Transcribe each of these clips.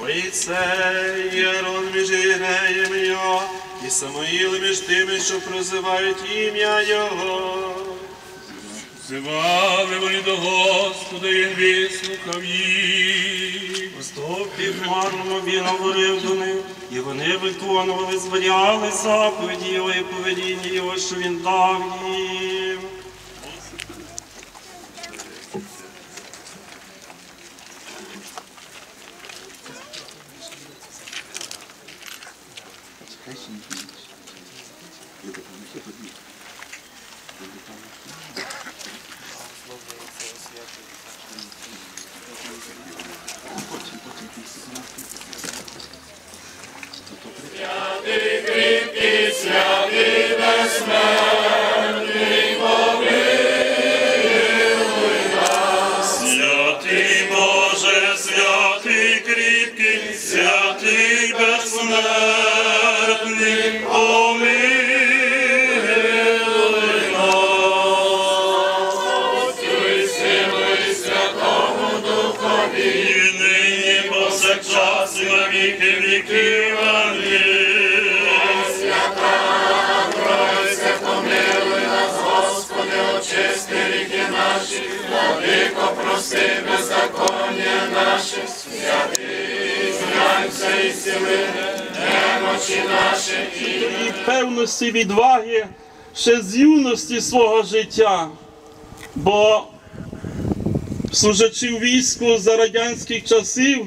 Моїцей, Єрон між єреєм його, і Самоїл між тими, що прозивають ім'я Його. Зивали вони до Господа, і вислухав їх. Поступів марно він говорив до них, і вони виконували, зваряли заповіді його і повеління його, що він дав їм. fishing beach. the tá muito віки. Амінь. Тройце, помилуй нас, Господи, очисти ріки наші, владико, прости беззаконня наші, святий, знайся і сили, немочі наші, і і певності відваги ще з юності свого життя. Бо служачи в війську за радянських часів,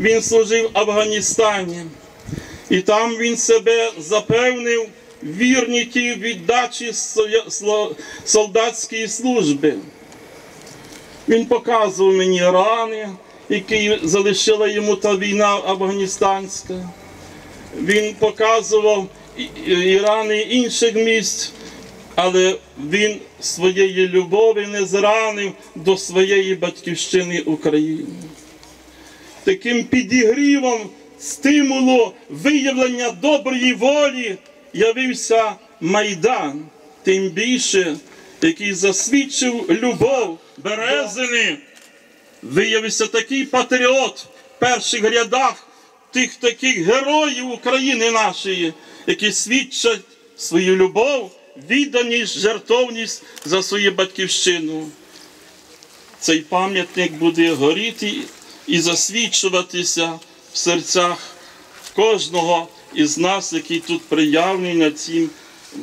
він служив в Афганістані. І там він себе запевнив вірні ті віддачі солдатської служби. Він показував мені рани, які залишила йому та війна афганістанська він показував і- рани інших місць, але він своєї любові не зранив до своєї батьківщини України. Таким підігрівом стимулу виявлення доброї волі явився Майдан, тим більше, який засвідчив любов Березини виявився такий патріот в перших рядах тих таких героїв України нашої, які свідчать свою любов, відданість, жертовність за свою батьківщину. Цей пам'ятник буде горіти і засвідчуватися в серцях кожного із нас, який тут приявний на цім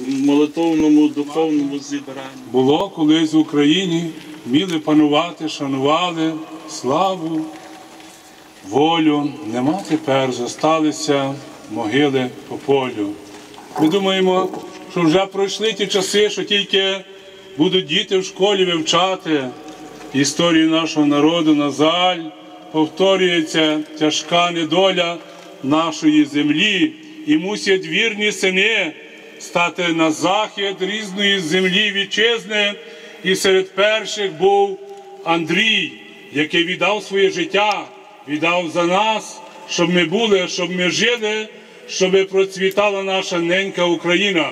молитовному духовному зібранні. Було колись в Україні, вміли панувати, шанували славу, волю. Нема тепер, зосталися могили по полю. Ми думаємо, що вже пройшли ті часи, що тільки будуть діти в школі вивчати історію нашого народу, на жаль, повторюється тяжка недоля нашої землі, і мусять вірні сини стати на захід різної землі вітчизни. І серед перших був Андрій, який віддав своє життя, віддав за нас, щоб ми були, щоб ми жили, щоб процвітала наша ненька Україна.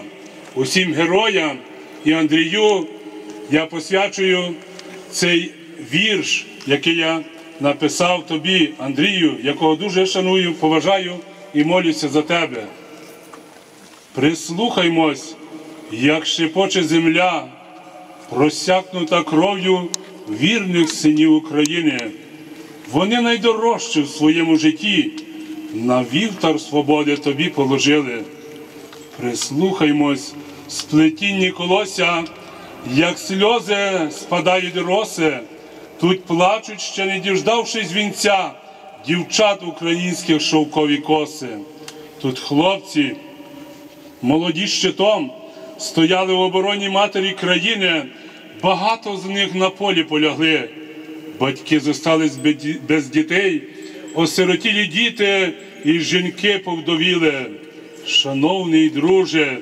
Усім героям і Андрію я посвячую цей вірш, який я написав тобі, Андрію, якого дуже шаную, поважаю і молюся за тебе. Прислухаймось, як шепоче земля, просякнута кров'ю вірних синів України. Вони найдорожчі в своєму житті, на вівтар свободи тобі положили. Прислухаймось, сплетінні колося, як сльози спадають роси, тут плачуть, ще не діждавшись вінця, дівчат українських шовкові коси. Тут хлопці, молоді щитом, стояли в обороні матері країни, багато з них на полі полягли. Батьки зостались без дітей, осиротілі діти і жінки повдовіли. Шановний друже,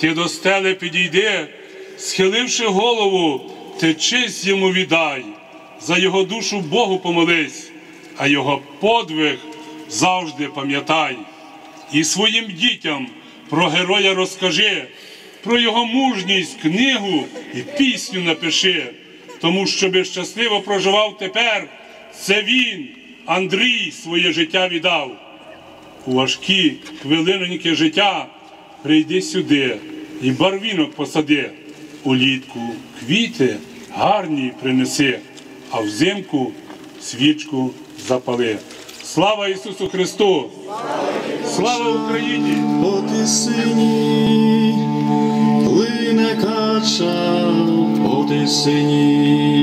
ти до стели підійди, схиливши голову, ти честь йому віддай, за його душу Богу помолись, а його подвиг завжди пам'ятай. І своїм дітям про героя розкажи, про його мужність, книгу і пісню напиши, тому щоби щасливо проживав тепер, це він, Андрій своє життя віддав. У важкі хвилиноньки життя прийди сюди і барвінок посади. Улітку квіти гарні принеси, а взимку свічку запали. Слава Ісусу Христу! Слава Україні! По тисині плине кача по тисині.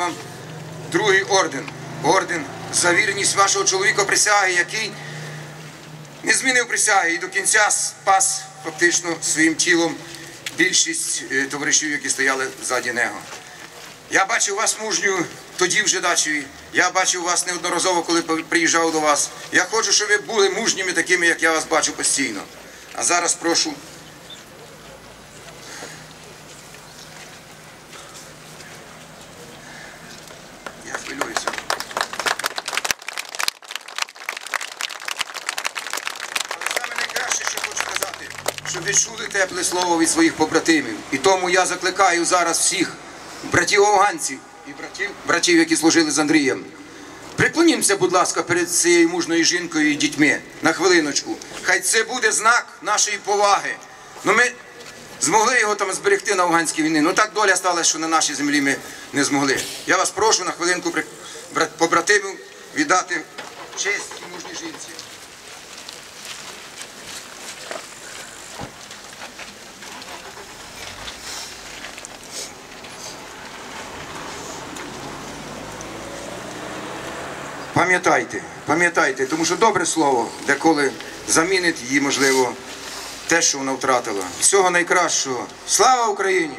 вам другий орден. Орден за вірність вашого чоловіка присяги, який не змінив присяги і до кінця спас фактично своїм тілом більшість е, товаришів, які стояли ззаді нього. Я бачив вас мужню тоді в Жидачеві. Я бачив вас неодноразово, коли приїжджав до вас. Я хочу, щоб ви були мужніми такими, як я вас бачу постійно. А зараз прошу Я хвилююся. Але саме найкраще, що хочу сказати, щоб ви чули тепле слово від своїх побратимів. І тому я закликаю зараз всіх братів афганців і братів, братів, які служили з Андрієм. Приклонімося, будь ласка, перед цією мужною жінкою і дітьми на хвилиночку. Хай це буде знак нашої поваги. Ну ми змогли його там зберегти на афганській війні. Ну так доля сталася, що на нашій землі ми не змогли. Я вас прошу на хвилинку побратимів віддати честь цій мужній жінці. Пам'ятайте, пам'ятайте, тому що добре слово деколи замінить її, можливо, те, що вона втратила. Всього найкращого. Слава Україні!